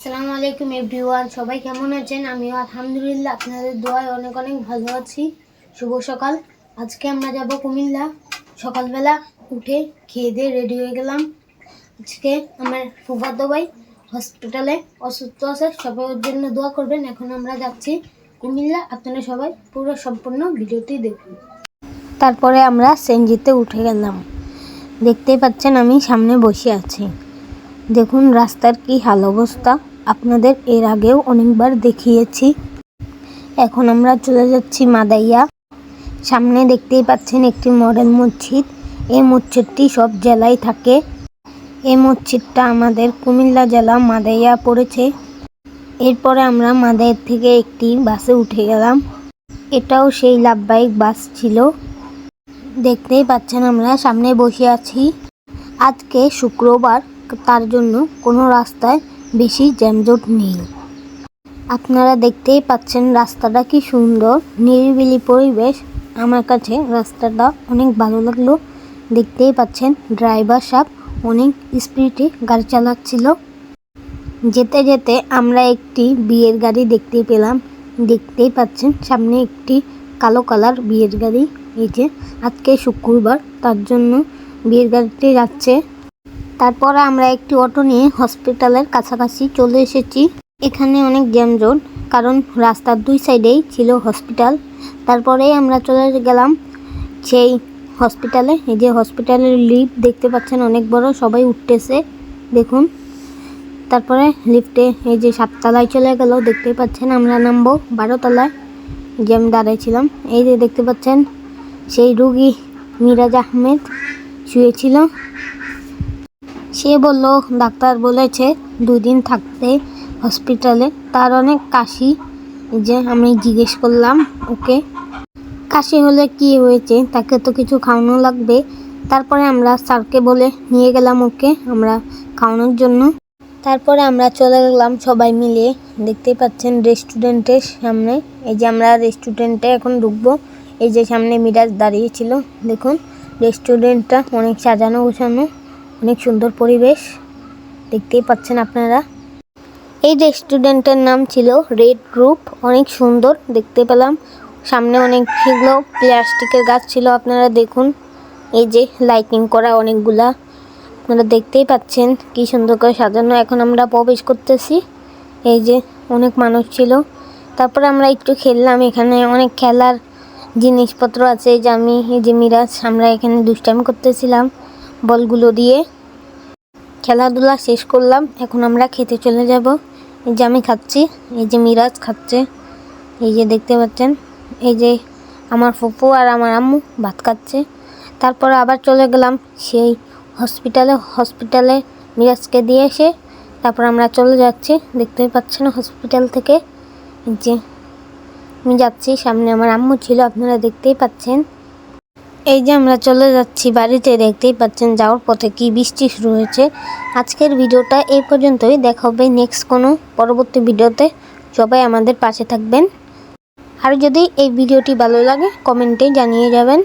আসসালামু আলাইকুম এভরিওয়ান, সবাই কেমন আছেন? আমিও আলহামদুলিল্লাহ, আপনাদের দোয়ায় অনেক অনেক ভালো আছি। শুভ সকাল। আজকে আমরা যাব কুমিল্লা। সকালবেলা উঠে খেয়ে দিয়ে রেডি হয়ে গেলাম। আজকে আমার ফুফাতো ভাই হসপিটালে অসুস্থ আছে সবাই ওর জন্য দোয়া করবেন। এখন আমরা যাচ্ছি কুমিল্লা। আপনারা সবাই পুরো সম্পূর্ণ ভিডিওটি দেখুন। তারপরে আমরা সেনজিতে উঠে গেলাম। দেখতেই পাচ্ছেন আমি সামনে বসে আছি। দেখুন রাস্তার কি হাল অবস্থা। আপনাদের এর আগেও অনেকবার দেখিয়েছি। এখন আমরা চলে যাচ্ছি মাদাইয়া। সামনে দেখতেই পাচ্ছেন একটি মডেল মসজিদ। এই মসজিদটি সব জেলায় থাকে। এই মসজিদটা আমাদের কুমিল্লা জেলা মাদাইয়া পড়েছে। এরপরে আমরা মাদাইয়ের থেকে একটি বাসে উঠে গেলাম। এটাও সেই লাভবাহিক বাস ছিল। দেখতেই পাচ্ছেন আমরা সামনে বসে আছি। আজকে শুক্রবার, তার জন্য কোনো রাস্তায় বেশি জ্যামজট নেই। আপনারা দেখতেই পাচ্ছেন রাস্তাটা কি সুন্দর, নিরিবিলি পরিবেশ। আমার কাছে রাস্তাটা অনেক ভালো লাগল। দেখতেই পাচ্ছেন ড্রাইভার সাহেব অনেক স্পিডে গাড়ি চালাচ্ছিল। যেতে যেতে আমরা একটি বিয়ের গাড়ি দেখতে পেলাম। দেখতেই পাচ্ছেন সামনে একটি কালো কালার বিয়ের গাড়ি। এই যে আজকে শুক্রবার, তার জন্য বিয়ের গাড়িটি যাচ্ছে তারপরে আমরা একটি অটো নিয়ে হসপিটালের কাছাকাছি চলে এসেছি। এখানে অনেক জ্যামজট কারণ রাস্তার দুই সাইডেই ছিল হসপিটাল। তারপরেই আমরা চলে গেলাম সেই হসপিটালে। এই যে হসপিটালের লিফট দেখতে পাচ্ছেন, অনেক বড়, সবাই উঠতেছে, দেখুন। তারপরে লিফটে এই যে সাততলায় চলে গেল দেখতে পাচ্ছেন, আমরা নামবো বারোতলায়। যে আমি দাঁড়াইছিলাম। এই যে দেখতে পাচ্ছেন, সেই রুগী মিরাজ আহমেদ শুয়েছিল। সে বলল, ডাক্তার বলেছে দুদিন থাকতে হসপিটালে। তার অনেক কাশি। যে আমি জিজ্ঞেস করলাম, ওকে, কাশি হলে কি হয়েছে? তাকে তো কিছু খাওয়ানো লাগবে। তারপরে আমরা স্যারকে বলে নিয়ে গেলাম ওকে, আমরা খাওয়ানোর জন্য। তারপরে আমরা চলে গেলাম সবাই মিলে। দেখতেই পাচ্ছেন রেস্টুরেন্টের সামনে। এই যে আমরা রেস্টুরেন্টে এখন ঢুকবো। এই যে সামনে মিরাজ দাঁড়িয়েছিল দেখুন, রেস্টুরেন্টটা অনেক সাজানো গোছানো। অনেক সুন্দর পরিবেশ। দেখতেই পাচ্ছেন আপনারা। এই রেস্টুরেন্টের নাম ছিল রেড গ্রুপ অনেক সুন্দর, দেখতে পেলাম। সামনে অনেকগুলো প্লাস্টিকের গাছ ছিল, আপনারা দেখুন। এই যে লাইটিং করা অনেকগুলা, আপনারা দেখতেই পাচ্ছেন কি সুন্দর করে সাজানো। এখন আমরা প্রবেশ করতেছি। এই যে অনেক মানুষ ছিল। তারপরে আমরা একটু খেললাম। এখানে অনেক খেলার জিনিসপত্র আছে। এই যে আমি, এই যে মিরাজ, আমরা এখানে দুষ্টামি করতেছিলাম। বলগুলো দিয়ে খেলাধুলা শেষ করলাম, এখন আমরা খেতে চলে যাব। এই যে আমি খাচ্ছি, এই যে মিরাজ খাচ্ছে, এই যে দেখতে পাচ্ছেন, এই যে আমার ফুপু আর আমার আম্মু ভাত খাচ্ছে। তারপর আবার চলে গেলাম সেই হসপিটালে হসপিটালে মিরাজকে দিয়ে এসে তারপর আমরা চলে যাচ্ছি। দেখতে পাচ্ছেন হসপিটাল থেকে যে আমি যাচ্ছি, সামনে আমার আম্মু ছিল, আপনারা দেখতেই পাচ্ছেন। এই যে আমরা চলে যাচ্ছি বাড়িতে, দেখতেই পাচ্ছেন যাওয়ার পথে কি বৃষ্টি শুরু হয়েছে। আজকের ভিডিওটা এই পর্যন্তই, দেখা হবে নেক্সট কোনো পরবর্তী ভিডিওতে। সবাই আমাদের পাশে থাকবেন। আর যদি এই ভিডিওটি ভালো লাগে কমেন্টে জানিয়ে যাবেন।